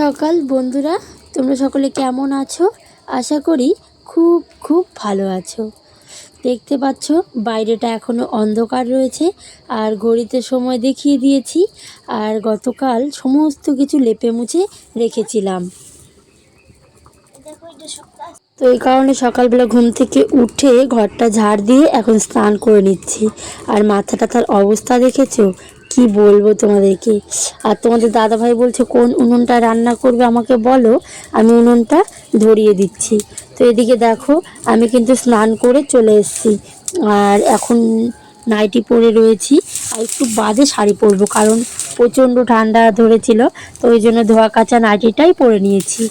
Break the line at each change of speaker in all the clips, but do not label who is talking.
সকাল বন্ধুরা, তোমরা সকলে কেমন আছো? আশা করি খুব খুব ভালো আছো। দেখতে পাচ্ছ, বাইরেটা এখনও অন্ধকার রয়েছে, আর ঘড়িতে সময় দেখিয়ে দিয়েছি, আর গতকাল সমস্ত কিছু লেপে মুছে রেখেছিলাম। তো এই কারণে সকালবেলা ঘুম থেকে উঠে ঘরটা ঝাড় দিয়ে এখন স্নান করে নিচ্ছি। আর মাথাটা তার অবস্থা দেখেছ? কি বলব তোমাদেরকে? আর তোমাদের দাদাভাই বলছে, কোন উনুনটা রান্না করবে আমাকে বলো, আমি উনুনটা ধরিয়ে দিচ্ছি। তো এদিকে দেখো, আমি কিন্তু স্নান করে চলে এসেছি। আর এখন নাইটি পরে রয়েছি। আর একটু বাদে শাড়ি পরবো, কারণ প্রচণ্ড ঠান্ডা ধরেছিল। তো ওই জন্য ধোয়া কাচা নাইটিটাই পরে নিয়েছি।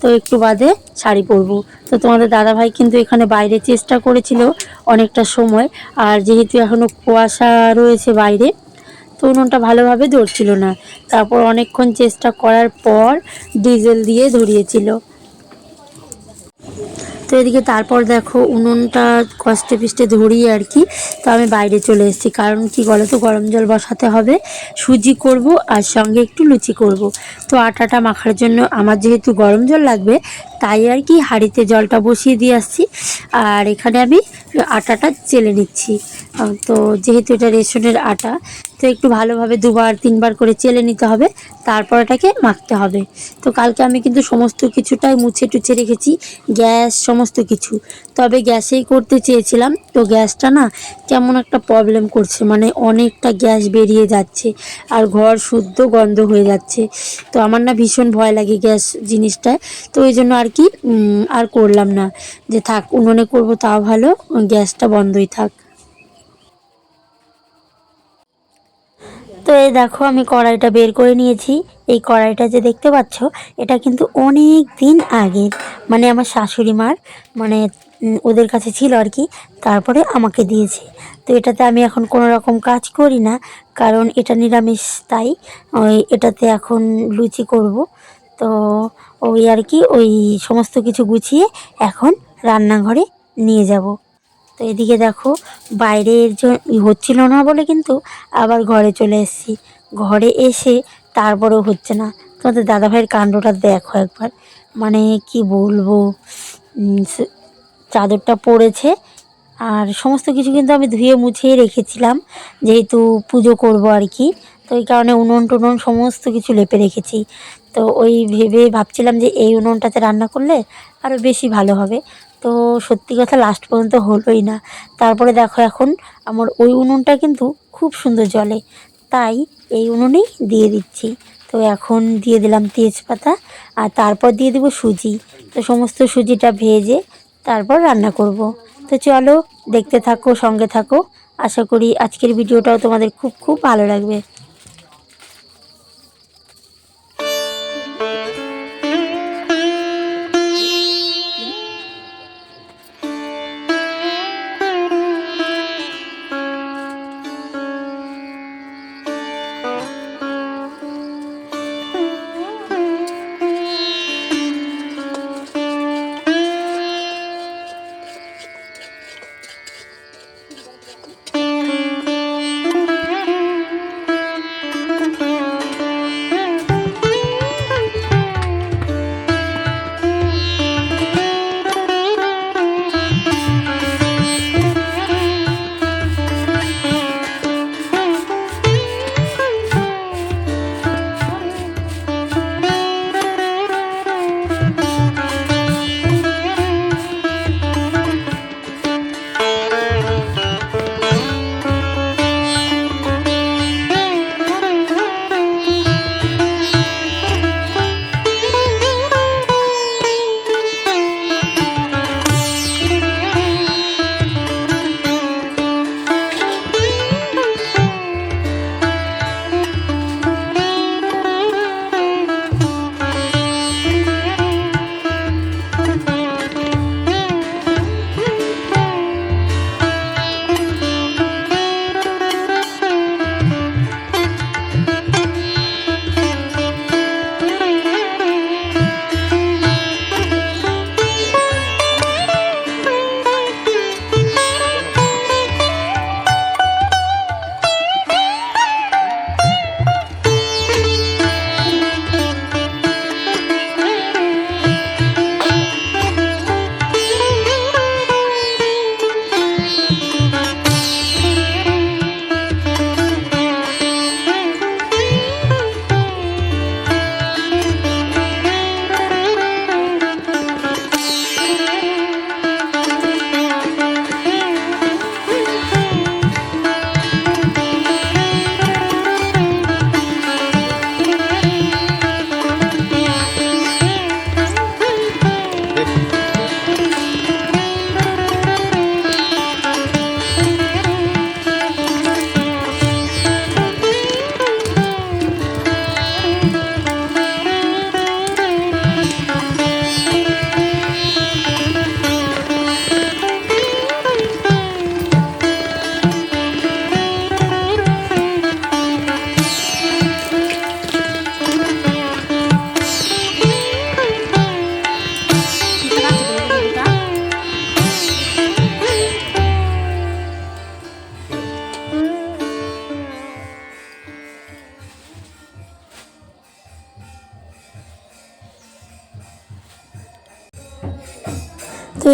তো একটু বাদে শাড়ি পরবো। তো তোমাদের দাদাভাই কিন্তু এখানে বাইরে চেষ্টা করেছিল অনেকটা সময়। আর যেহেতু এখনও কুয়াশা রয়েছে বাইরে তো উনুনটা ভালোভাবে ধরছিল না। তারপর অনেকক্ষণ চেষ্টা করার পর ডিজেল দিয়ে ধরিয়েছিল। তো এদিকে তারপর দেখো উনুনটা কষ্টে পিষ্টে ধরিয়ে আর কি, তো আমি বাইরে চলে এসেছি। কারণ কি বলো তো গরম জল বসাতে হবে, সুজি করব আর সঙ্গে একটু লুচি করব। তো আটাটা মাখার জন্য আমার যেহেতু গরম জল লাগবে তাই আর কি হাঁড়িতে জলটা বসিয়ে দিয়ে আসছি। আর এখানে আমি আটাটা চেলে নিচ্ছি। তো যেহেতু এটা রেশনের আটা, তো একটু ভালোভাবে দুবার, তিনবার করে চেলে নিতে হবে। তারপর এটাকে মাখতে হবে। তো কালকে আমি কিন্তু সমস্ত কিছুটাই মুছে টুছে রেখেছি, গ্যাস সমস্ত কিছু। তবে গ্যাসেই করতে চেয়েছিলাম। তো গ্যাসটা না কেমন একটা প্রবলেম করছে মানে অনেকটা গ্যাস বেরিয়ে যাচ্ছে আর ঘর শুদ্ধ গন্ধ হয়ে যাচ্ছে। তো আমার না ভীষণ ভয় লাগে গ্যাস জিনিসটায়। তো ওই জন্য আর কি আর করলাম না। যে থাক, উনুনে করব, তাও ভালো, গ্যাসটা বন্ধই থাক। তো এই দেখো, আমি কড়াইটা বের করে নিয়েছি। এই কড়াইটা যে দেখতে পাচ্ছ, এটা কিন্তু অনেক দিন আগের মানে আমার শাশুড়ি মার মানে ওদের কাছে ছিল আর কি তারপরে আমাকে দিয়েছে। তো এটাতে আমি এখন কোনো রকম কাজ করি না, কারণ এটা নিরামিষ, তাই এটাতে এখন লুচি করব। তো ওই আর কি, ওই সমস্ত কিছু গুছিয়ে এখন রান্নাঘরে নিয়ে যাব। তো এদিকে দেখো, বাইরের হচ্ছিল না বলে কিন্তু আবার ঘরে চলে এসেছি। ঘরে এসে তারপরেও হচ্ছে না। তোমাদের দাদাভাইয়ের কাণ্ডটা দেখো একবার। মানে কি বলব চাদরটা পড়েছে আর সমস্ত কিছু কিন্তু আমি ধুয়ে মুছিয়ে রেখেছিলাম, যেহেতু পুজো করব আর কি। তো এই কারণে উনুন টুনুন সমস্ত কিছু লেপে রেখেছি। তো ওই ভেবে ভাবছিলাম যে এই উনুনটাতে রান্না করলে আরও বেশি ভালো হবে। তো সত্যি কথা লাস্ট পর্যন্ত হলোই না। তারপরে দেখো এখন আমার ওই উনুনটা কিন্তু খুব সুন্দর জলে তাই এই উনুনেই দিয়ে দিচ্ছি। তো এখন দিয়ে দিলাম তেজপাতা আর তারপর দিয়ে দেবো সুজি। তো সমস্ত সুজিটা ভেজে তারপর রান্না করব। তো চলো দেখতে থাকো, সঙ্গে থাকো। আশা করি আজকের ভিডিওটাও তোমাদের খুব খুব ভালো লাগবে।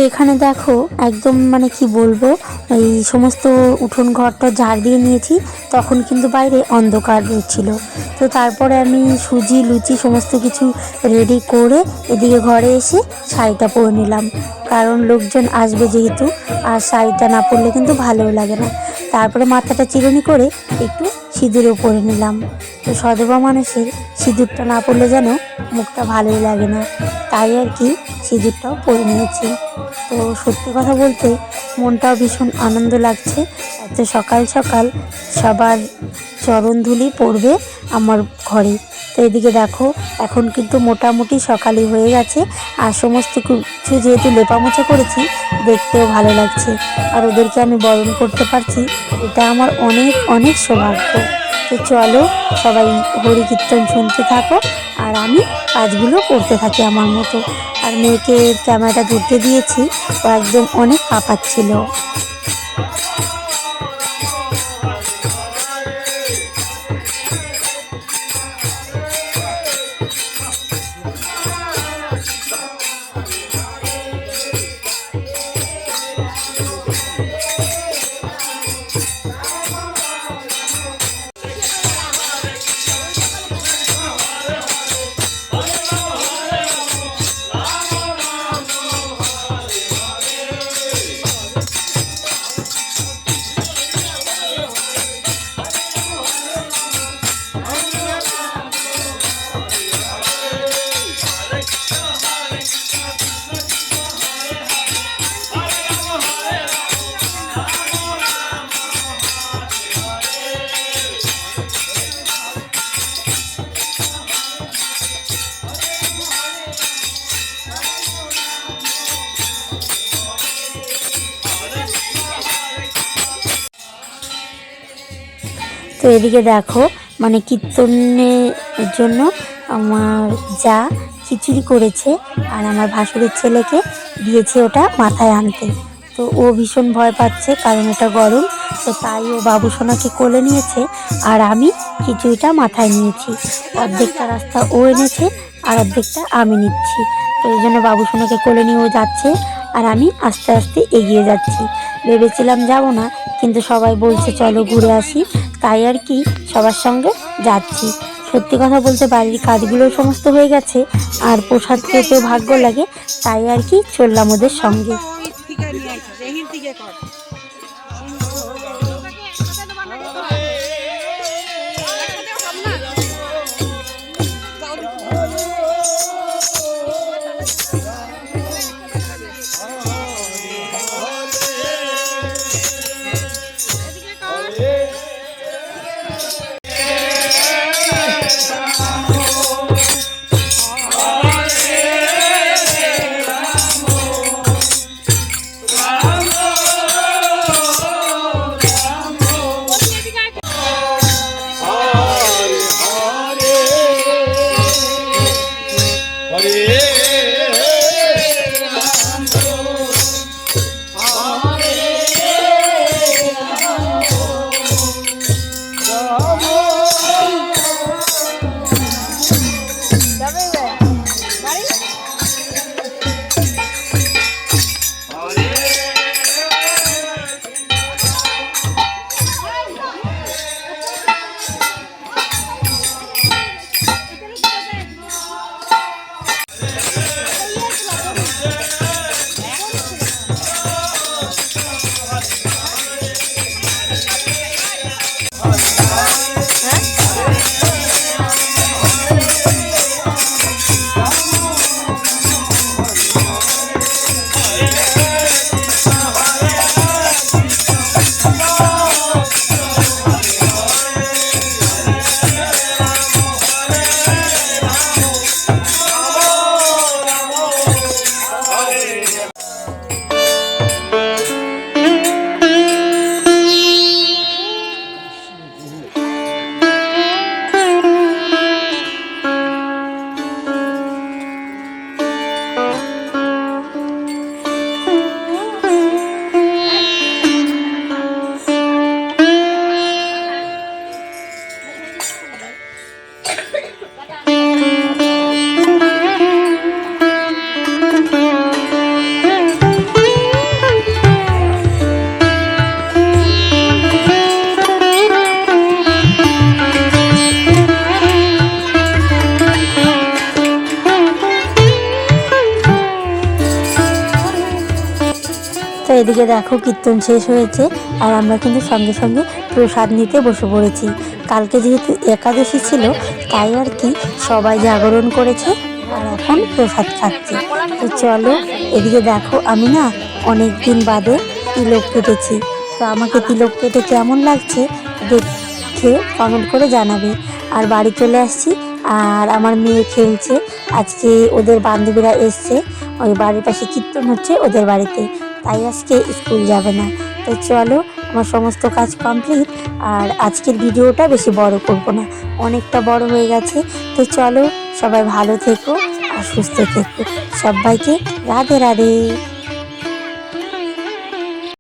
এখানে দেখো একদম মানে কি বলব, এই সমস্ত উঠোন ঘরটা ঝাড় দিয়ে নিয়েছি, তখন কিন্তু বাইরে অন্ধকার ছিল। তো তারপরে আমি সুজি, লুচি সমস্ত কিছু রেডি করে এদিকে ঘরে এসে শাড়িটা পরে নিলাম। কারণ লোকজন আসবে যেহেতু, আর শাড়িটা না পরলে কিন্তু ভালোও লাগে না। তারপরে মাথাটা চিরুনি করে একটু সিঁদুরও পরে নিলাম। তো সধবা মানুষের সিঁদুরটা না পরলে যেন মুখটা ভালোই লাগে না। তাই আর কি সিঁদুরটাও পরে নিয়েছি। তো সত্যি কথা বলতে মনটাও ভীষণ আনন্দ লাগছে। এত সকাল সকাল সবার চরণধুলি পড়বে আমার ঘরে। তো এদিকে দেখো, এখন কিন্তু মোটামুটি সকালই হয়ে গেছে। আর সমস্ত কিছু যেহেতু লেপামোছা করেছি, দেখতেও ভালো লাগছে। আর ওদেরকে আমি বরণ করতে পারছি, এটা আমার অনেক অনেক সৌভাগ্য। তো চলো, সবাই হরি কীর্তন শুনতে থাকো। আর আমি কাজগুলো করতে থাকি আমার মতো। আর মেয়েকে ক্যামেরাটা ধরতে দিয়েছি ও একদম অনেক কাঁপাচ্ছিল। তো এদিকে দেখো মানে কীর্তনের জন্য আমার যা খিচুড়ি করেছে আর আমার ভাসুরের ছেলেকে দিয়েছে ওটা মাথায় আনতে। তো ও ভীষণ ভয় পাচ্ছে কারণ এটা গরম, তো তাই ও বাবু সোনাকে কোলে নিয়েছে আর আমি খিচুড়িটা মাথায় নিয়েছি। অর্ধেকটা রাস্তা ও এনেছে আর অর্ধেকটা আমি নিচ্ছি। তো এই জন্য বাবু সোনাকে কোলে নিয়ে ও যাচ্ছে আর আমি আস্তে আস্তে এগিয়ে যাচ্ছি। ভেবেছিলাম যাব না, কিন্তু সবাই বলছে, চলো ঘুরে আসি। তাই আর কি সবার সঙ্গে যাচ্ছি। সত্যি কথা বলতে বাড়ির কাজগুলো সমস্ত হয়ে গেছে, আর প্রসাদ খেতেও ভাগ্য লাগে, তাই আর কি চললাম ওদের সঙ্গে।
কর
এদিকে দেখো কীর্তন শেষ হয়েছে আর আমরা কিন্তু সঙ্গে সঙ্গে প্রসাদ নিতে বসে পড়েছি। কালকে যেহেতু একাদশী ছিল, তাই আর কি সবাই জাগরণ করেছে আর এখন প্রসাদ খাচ্ছি। তো চলো, এদিকে দেখো আমি না অনেক দিন বাদে তিলক কেটেছি। তো আমাকে তিলক কেটে কেমন লাগছে দেখে কমেন্ট করে জানাবে। আর বাড়ি চলে আসছি আর আমার মেয়ে খেলছে। আজকে ওদের বান্ধবীরা এসছে। ওই বাড়ির পাশে কীর্তন হচ্ছে ওদের বাড়িতে। তাই আজকে স্কুল যাবে না। তো চলো, আমার সমস্ত কাজ কমপ্লিট আর আজকের ভিডিওটা বেশি বড় করব না, অনেকটা বড় হয়ে গেছে। তো চলো, সবাই ভালো থেকো আর সুস্থ থেকো। সবাইকে রাধে রাধে।